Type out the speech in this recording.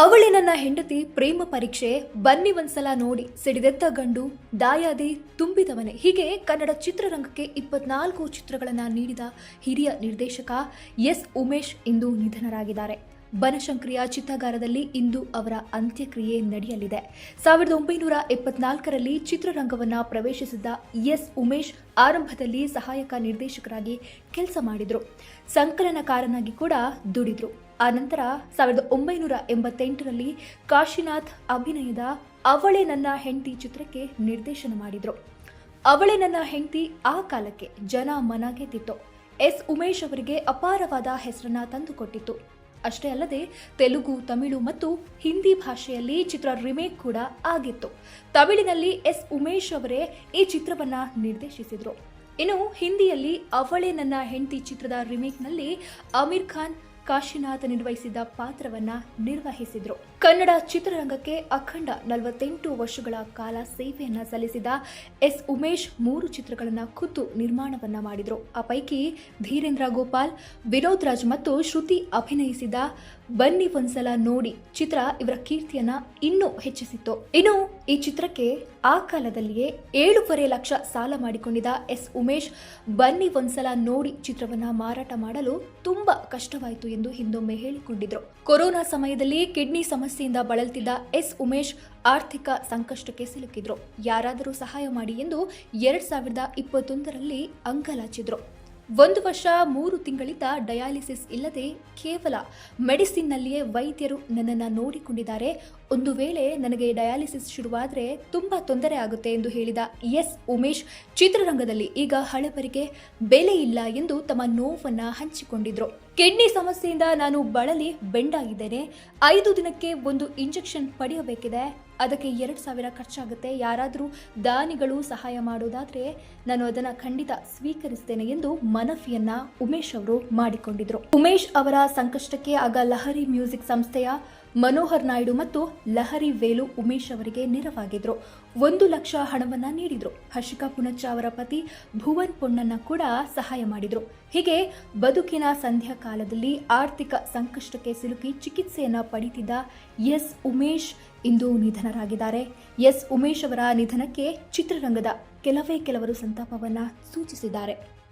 ಅವಳಿ ನನ್ನ ಹೆಂಡತಿ ಪ್ರೇಮ ಪರೀಕ್ಷೆ ಬನ್ನಿ ಒಂದ್ಸಲ ನೋಡಿ ಸಿಡಿದೆದ್ದ ಗಂಡು ದಾಯಾದಿ ತುಂಬಿದವನೆ. ಹೀಗೆ ಕನ್ನಡ ಚಿತ್ರರಂಗಕ್ಕೆ ಇಪ್ಪತ್ನಾಲ್ಕು ಚಿತ್ರಗಳನ್ನು ನೀಡಿದ ಹಿರಿಯ ನಿರ್ದೇಶಕ ಎಸ್ ಉಮೇಶ್ ಇಂದು ನಿಧನರಾಗಿದ್ದಾರೆ. ಬನಶಂಕ್ರಿಯ ಚಿತ್ರಗಾರದಲ್ಲಿ ಇಂದು ಅವರ ಅಂತ್ಯಕ್ರಿಯೆ ನಡೆಯಲಿದೆ. ಸಾವಿರದ ಒಂಬೈನೂರ ಎಪ್ಪತ್ನಾಲ್ಕರಲ್ಲಿ ಚಿತ್ರರಂಗವನ್ನು ಪ್ರವೇಶಿಸಿದ್ದ ಎಸ್ ಉಮೇಶ್ ಆರಂಭದಲ್ಲಿ ಸಹಾಯಕ ನಿರ್ದೇಶಕರಾಗಿ ಕೆಲಸ ಮಾಡಿದರು. ಸಂಕಲನಕಾರನಾಗಿ ಕೂಡ ದುಡಿದ್ರು. ಆನಂತರ ಸಾವಿರದ ಒಂಬೈನೂರ ಎಂಬತ್ತೆಂಟರಲ್ಲಿ ಕಾಶಿನಾಥ್ ಅಭಿನಯದ ಅವಳೆ ನನ್ನ ಹೆಂಡತಿ ಚಿತ್ರಕ್ಕೆ ನಿರ್ದೇಶನ ಮಾಡಿದ್ರು. ಅವಳೆ ನನ್ನ ಹೆಂಡತಿ ಆ ಕಾಲಕ್ಕೆ ಜನ ಮನ ಗೆದ್ದಿತ್ತು ಎಸ್ ಉಮೇಶ್ ಅವರಿಗೆ ಅಪಾರವಾದ ಹೆಸರನ್ನ ತಂದುಕೊಟ್ಟಿತ್ತು. ಅಷ್ಟೇ ಅಲ್ಲದೆ ತೆಲುಗು, ತಮಿಳು ಮತ್ತು ಹಿಂದಿ ಭಾಷೆಯಲ್ಲಿ ಚಿತ್ರ ರಿಮೇಕ್ ಕೂಡ ಆಗಿತ್ತು. ತಮಿಳಿನಲ್ಲಿ ಎಸ್ ಉಮೇಶ್ ಅವರೇ ಈ ಚಿತ್ರವನ್ನ ನಿರ್ದೇಶಿಸಿದರು. ಇನ್ನು ಹಿಂದಿಯಲ್ಲಿ ಅವಳೆ ನನ್ನ ಹೆಂಡತಿ ಚಿತ್ರದ ರಿಮೇಕ್ನಲ್ಲಿ ಆಮಿರ್ ಖಾನ್ ಕಾಶಿನಾಥ್ ನಿರ್ವಹಿಸಿದ ಪಾತ್ರವನ್ನ ನಿರ್ವಹಿಸಿದ್ರು. ಕನ್ನಡ ಚಿತ್ರರಂಗಕ್ಕೆ ಅಖಂಡ ನಲವತ್ತೆಂಟು ವರ್ಷಗಳ ಕಾಲ ಸೇವೆಯನ್ನ ಸಲ್ಲಿಸಿದ ಎಸ್ ಉಮೇಶ್ ಮೂರು ಚಿತ್ರಗಳನ್ನ ಖುದ್ದು ನಿರ್ಮಾಣವನ್ನ ಮಾಡಿದ್ರು. ಆ ಪೈಕಿ ಧೀರೇಂದ್ರ ಗೋಪಾಲ್, ವಿನೋದ್ ರಾಜ್ ಮತ್ತು ಶ್ರುತಿ ಅಭಿನಯಿಸಿದ ಬನ್ನಿ ಒಂದ್ಸಲ ನೋಡಿ. ಚಿತ್ರ ಇವರ ಕೀರ್ತಿಯನ್ನ ಇನ್ನೂ ಹೆಚ್ಚಿಸಿತ್ತು. ಇನ್ನು ಈ ಚಿತ್ರಕ್ಕೆ ಆ ಕಾಲದಲ್ಲಿಯೇ ಏಳೂವರೆ ಲಕ್ಷ ಸಾಲ ಮಾಡಿಕೊಂಡಿದ್ದ ಎಸ್ ಉಮೇಶ್ ಬನ್ನಿ ಒಂದ್ಸಲ ನೋಡಿ ಚಿತ್ರವನ್ನ ಮಾರಾಟ ಮಾಡಲು ತುಂಬಾ ಕಷ್ಟವಾಯಿತು ಎಂದು ಹಿಂದೊಮ್ಮೆ ಹೇಳಿಕೊಂಡಿದ್ರು. ಕೊರೋನಾ ಸಮಯದಲ್ಲಿ ಕಿಡ್ನಿ ಸಮಸ್ಯೆಯಿಂದ ಬಳಲ್ತಿದ್ದ ಎಸ್ ಉಮೇಶ್ ಆರ್ಥಿಕ ಸಂಕಷ್ಟಕ್ಕೆ ಸಿಲುಕಿದ್ರು. ಯಾರಾದರೂ ಸಹಾಯ ಮಾಡಿ ಎಂದು ಎರಡ್ ಸಾವಿರದ ಇಪ್ಪತ್ತೊಂದರಲ್ಲಿ ಅಂಗಲಾಚಿದ್ರು ಒಂದು ವರ್ಷ, ಮೂರು ತಿಂಗಳಿಂದ ಡಯಾಲಿಸಿಸ್ ಇಲ್ಲದೆ ಕೇವಲ ಮೆಡಿಸಿನ್ನಲ್ಲಿಯೇ ವೈದ್ಯರು ನನ್ನನ್ನು ನೋಡಿಕೊಂಡಿದ್ದಾರೆ. ಒಂದು ವೇಳೆ ನನಗೆ ಡಯಾಲಿಸಿಸ್ ಶುರುವಾದರೆ ತುಂಬ ತೊಂದರೆ ಆಗುತ್ತೆ ಎಂದು ಹೇಳಿದ ಎಸ್ ಉಮೇಶ್, ಚಿತ್ರರಂಗದಲ್ಲಿ ಈಗ ಹಳಬರಿಗೆ ಬೆಲೆ ಇಲ್ಲ ಎಂದು ತಮ್ಮ ನೋವನ್ನು ಹಂಚಿಕೊಂಡಿದ್ರು. ಕಿಡ್ನಿ ಸಮಸ್ಯೆಯಿಂದ ನಾನು ಬಳಲಿ, ಬೆಂಡಾಗಿದ್ದೇನೆ. ಐದು ದಿನಕ್ಕೆ ಒಂದು ಇಂಜೆಕ್ಷನ್ ಪಡೆಯಬೇಕಿದೆ. ಅದಕ್ಕೆ ಎರಡು ಸಾವಿರ ಖರ್ಚಾಗುತ್ತೆ. ಯಾರಾದರೂ ದಾನಿಗಳು ಸಹಾಯ ಮಾಡೋದಾದರೆ ನಾನು ಅದನ್ನು ಖಂಡಿತ ಸ್ವೀಕರಿಸ್ತೇನೆ ಎಂದು ಮನವಿಯನ್ನ ಉಮೇಶ್ ಅವರು ಮಾಡಿಕೊಂಡಿದ್ರು. ಉಮೇಶ್ ಅವರ ಸಂಕಷ್ಟಕ್ಕೆ ಆಗ ಲಹರಿ ಮ್ಯೂಸಿಕ್ ಸಂಸ್ಥೆಯ ಮನೋಹರ್ ನಾಯ್ಡು ಮತ್ತು ಲಹರಿ ವೇಲು ಉಮೇಶ್ ಅವರಿಗೆ ನೆರವಾಗಿದ್ರು. ಒಂದು ಲಕ್ಷ ಹಣವನ್ನ ನೀಡಿದ್ರು. ಹರ್ಷಿಕಾ ಪುಣಚ್ಚ ಅವರ ಪತಿ ಭುವನ್ ಪೊಣ್ಣನ್ನ ಕೂಡ ಸಹಾಯ ಮಾಡಿದ್ರು. ಹೀಗೆ ಬದುಕಿನ ಸಂಧ್ಯಾ ಕಾಲದಲ್ಲಿ ಆರ್ಥಿಕ ಸಂಕಷ್ಟಕ್ಕೆ ಸಿಲುಕಿ ಚಿಕಿತ್ಸೆಯನ್ನ ಪಡೀತಿದ್ದ ಎಸ್ ಉಮೇಶ್ ಇಂದು ನಿಧನರಾಗಿದ್ದಾರೆ. ಎಸ್ ಉಮೇಶ್ ಅವರ ನಿಧನಕ್ಕೆ ಚಿತ್ರರಂಗದ ಕೆಲವೇ ಕೆಲವರು ಸಂತಾಪವನ್ನ ಸೂಚಿಸಿದ್ದಾರೆ.